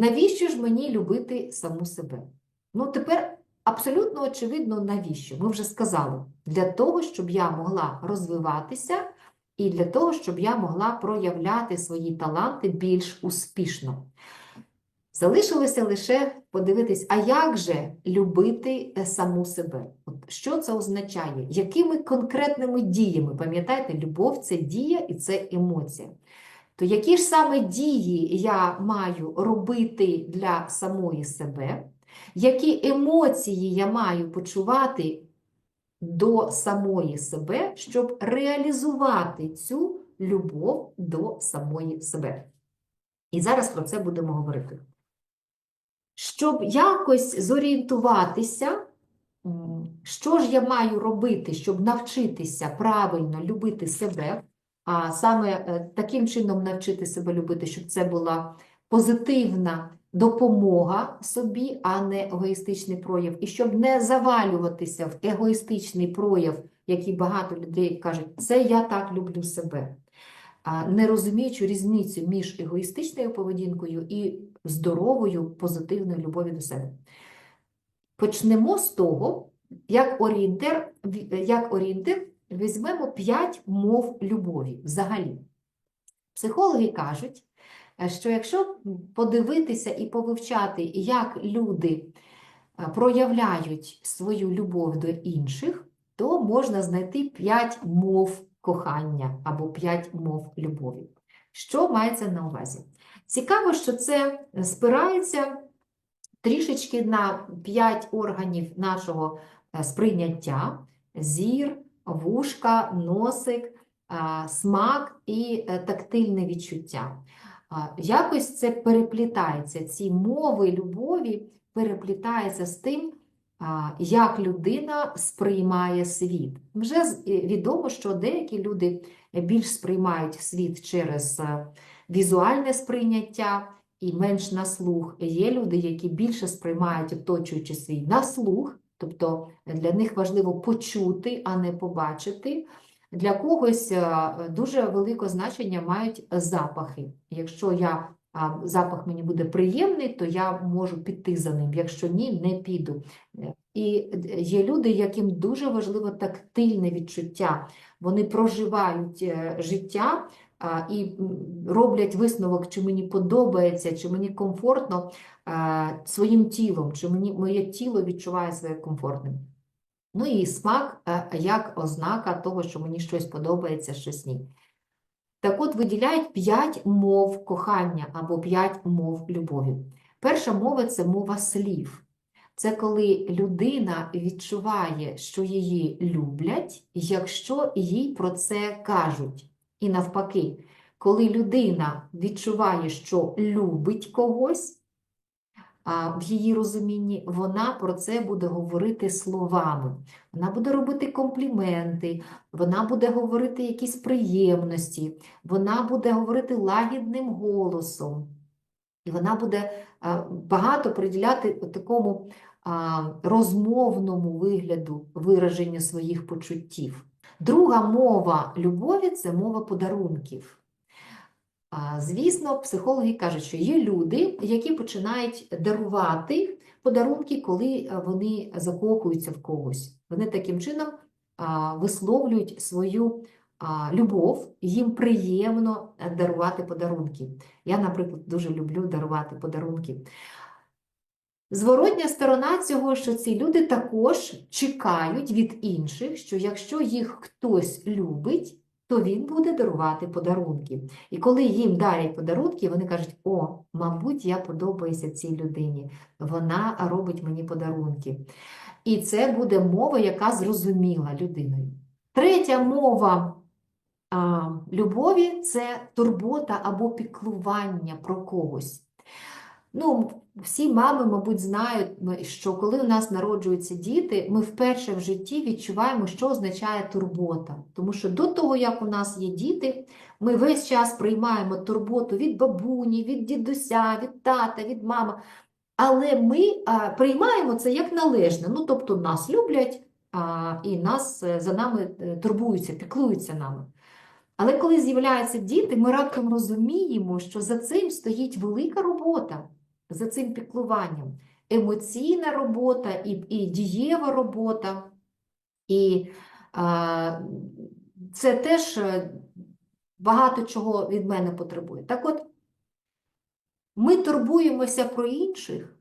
Навіщо ж мені любити саму себе? Ну, тепер абсолютно очевидно, навіщо? Ми вже сказали, для того, щоб я могла розвиватися і для того, щоб я могла проявляти свої таланти більш успішно. Залишилося лише подивитись, а як же любити е, саму себе? От що це означає? Якими конкретними діями? Пам'ятаєте, любов це дія і це емоція. То які ж саме дії я маю робити для самої себе? Які емоції я маю почувати до самої себе, щоб реалізувати цю любов до самої себе? І зараз про це будемо говорити. Щоб якось зорієнтуватися, що ж я маю робити, щоб навчитися правильно любити себе, а саме е, таким чином навчити себе любити, щоб це була позитивна допомога собі, а не егоїстичний прояв, і щоб не завалюватися в егоїстичний прояв, який багато людей кажуть, це я так люблю себе. Не розуміючи різницю між егоїстичною поведінкою і здоровою, позитивною любов'ю до себе. Почнемо з того, як орієнтир, як орієнтир візьмемо 5 мов любові взагалі. Психологи кажуть, е, що якщо подивитися і повивчати, як люди е, проявляють свою любов до інших, то можна знайти 5 мов кохання або 5 мов любові. Що мається на увазі? Цікаво, що це спирається трішечки на 5 органів нашого е, сприйняття: зір, вушка, носик, смак і е, тактильне відчуття. Якось це переплітається, ці мови любові переплітаються з тим, як людина сприймає світ. Вже е, відомо, що деякі люди більш сприймають світ через е, візуальне сприйняття і менш на слух. Є люди, які більше сприймають оточуючи свій на слух, тобто для них важливо почути, а не побачити. Для когось е, дуже велике значення мають запахи. Якщо я, запах мені буде приємний, то я можу піти за ним. Якщо ні, не піду. Е, І є люди, яким дуже важливо тактильне відчуття. Вони проживають е, життя і роблять висновок, чи мені подобається, чи мені комфортно е, своїм тілом, чи мені моє тіло відчуває себе комфортним. Ну і смак е, як ознака того, що мені щось подобається, щось ні. Так от виділяють п'ять мов кохання або п'ять мов любові. Перша мова це мова слів. Це коли людина відчуває, що її люблять, якщо їй про це кажуть. І навпаки, коли людина відчуває, що любить когось, в її розумінні вона про це буде говорити словами. Вона буде робити компліменти, вона буде говорити якісь приємності, вона буде говорити лагідним голосом. І вона буде багато приділяти такому розмовному вигляду вираженню своїх почуттів. Друга мова любові це мова подарунків. Звісно, психологи кажуть, що є люди, які починають дарувати подарунки, коли е, вони закохуються в когось. Вони таким чином висловлюють свою любов, їм приємно дарувати подарунки. Я, наприклад, дуже люблю дарувати подарунки. Зворотня сторона цього, що ці люди також чекають від інших, що якщо їх хтось любить, то він буде дарувати подарунки. І коли їм дарять подарунки, вони кажуть: о, мабуть, я подобаюся цій людині, вона робить мені подарунки. І це буде мова, яка зрозуміла людиною. Третя мова а, любові це турбота або піклування про когось. Ну, всі мами, мабуть, знають, що коли у нас народжуються діти, ми вперше в житті відчуваємо, що означає турбота. Тому що до того, як у нас є діти, ми весь час приймаємо турботу від бабуні, від дідуся, від тата, від мами. Але ми а, приймаємо це як належне. Ну, тобто нас люблять а, і нас е, за нами е, турбуються, піклуються нами. Але коли з'являються діти, ми раптом розуміємо, що за цим стоїть велика робота. За цим піклуванням. Емоційна робота і, і дієва робота. І е, це теж е, багато чого від мене потребує. Так от, ми турбуємося про інших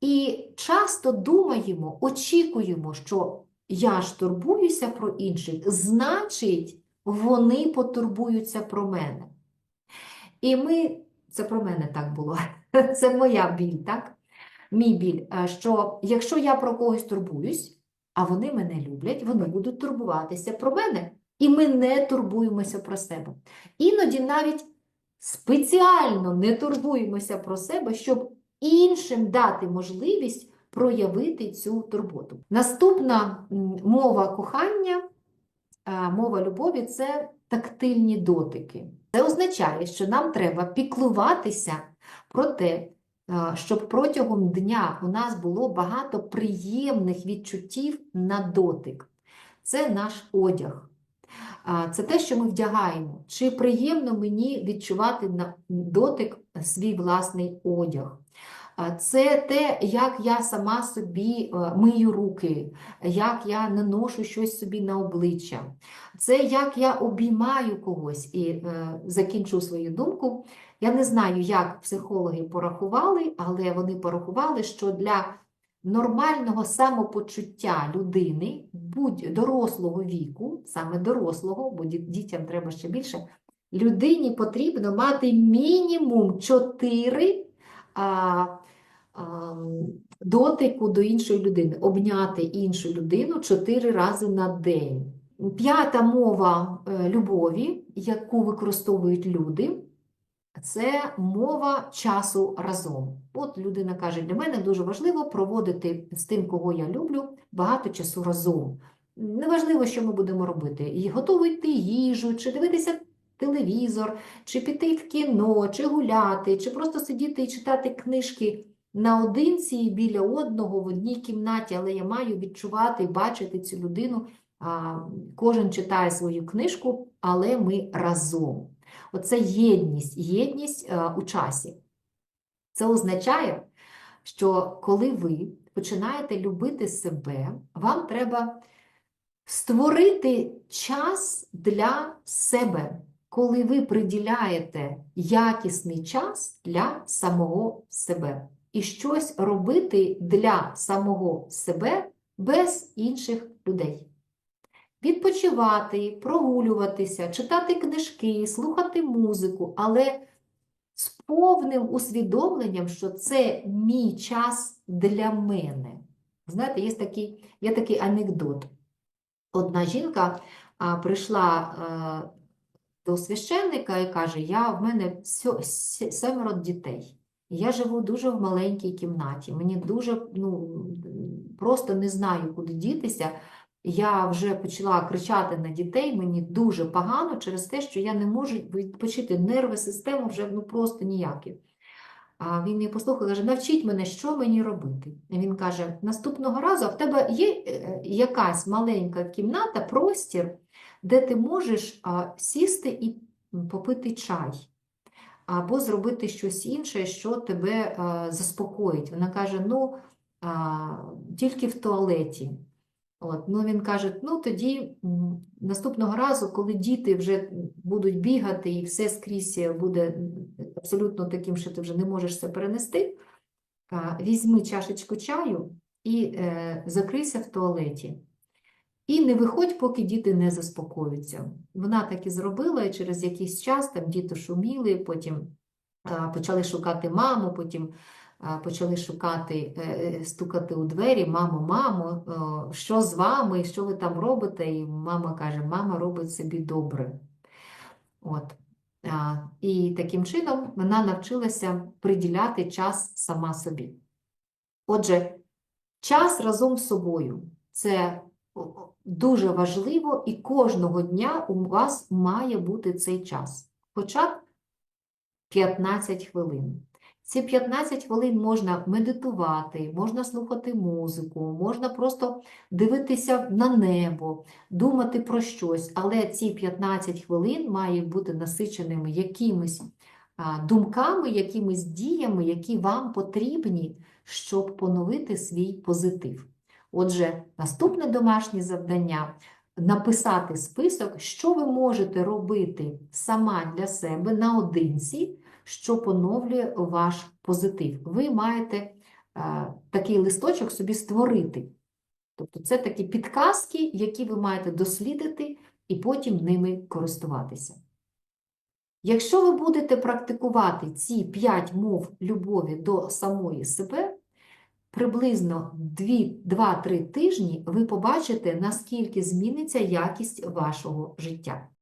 і часто думаємо, очікуємо, що я ж турбуюся про інших, значить, вони потурбуються про мене. І ми, це про мене так було, це моя біль, так? Мій біль, е, що якщо я про когось турбуюсь, а вони мене люблять, вони будуть турбуватися про мене, і ми не турбуємося про себе. Іноді навіть спеціально не турбуємося про себе, щоб іншим дати можливість проявити цю турботу. Наступна мова кохання, е, мова любові це тактильні дотики. Це означає, що нам треба піклуватися про те, е, щоб протягом дня у нас було багато приємних відчуттів на дотик. Це наш одяг. Це те, що ми вдягаємо. Чи приємно мені відчувати на дотик свій власний одяг? Це те, як я сама собі е, мию руки, як я наношу щось собі на обличчя. Це як я обіймаю когось. І е, закінчу свою думку. Я не знаю, як психологи порахували, але вони порахували, що для нормального самопочуття людини, будь дорослого віку, саме дорослого, бо дітям треба ще більше, людині потрібно мати мінімум 4 а, а, дотику до іншої людини, обняти іншу людину 4 рази на день. П'ята мова е, любові, яку використовують люди, це мова часу разом. От людина каже, для мене дуже важливо проводити з тим, кого я люблю, багато часу разом. Неважливо, що ми будемо робити. І готувати їжу, чи дивитися телевізор, чи піти в кіно, чи гуляти, чи просто сидіти і читати книжки наодинці і біля одного в одній кімнаті, але я маю відчувати і бачити цю людину. Кожен читає свою книжку, але ми разом. Оце єдність, єдність е, у часі. Це означає, що коли ви починаєте любити себе, вам треба створити час для себе, коли ви приділяєте якісний час для самого себе. І щось робити для самого себе без інших людей. Відпочивати, прогулюватися, читати книжки, слухати музику, але з повним усвідомленням, що це мій час для мене. Знаєте, є такий, є такий анекдот. Одна жінка а, прийшла а, до священника і каже: Я, в мене сьо- семеро дітей. Я живу дуже в маленькій кімнаті. Мені дуже ну, просто не знаю, куди дітися. Я вже почала кричати на дітей, мені дуже погано через те, що я не можу відпочити нерви, система вже ну, просто ніякі. А він її послухав, каже, навчіть мене, що мені робити. І він каже, наступного разу в тебе є е, якась маленька кімната, простір, де ти можеш сісти і попити чай, або зробити щось інше, що тебе а, заспокоїть. Вона каже, ну, тільки в туалеті. От, ну він каже, ну тоді наступного разу, коли діти вже будуть бігати і все скрізь буде абсолютно таким, що ти вже не можеш це перенести, візьми чашечку чаю і е, закрийся в туалеті. І не виходь, поки діти не заспокоються. Вона так і зробила, і через якийсь час там діти шуміли, потім почали шукати маму, потім почали шукати, е, е, стукати у двері, мамо, мамо, що з вами, що ви там робите? І мама каже, мама робить собі добре. От. І таким чином вона навчилася приділяти час сама собі. Отже, час разом з собою це дуже важливо, і кожного дня у вас має бути цей час. Хоча б 15 хвилин. Ці 15 хвилин можна медитувати, можна слухати музику, можна просто дивитися на небо, думати про щось, але ці 15 хвилин мають бути насиченими якимись думками, якимись діями, які вам потрібні, щоб поновити свій позитив. Отже, наступне домашнє завдання написати список, що ви можете робити сама для себе наодинці, що поновлює ваш позитив. Ви маєте е, такий листочок собі створити. Тобто це такі підказки, які ви маєте дослідити і потім ними користуватися. Якщо ви будете практикувати ці 5 мов любові до самої себе, приблизно 2-3 тижні ви побачите, наскільки зміниться якість вашого життя.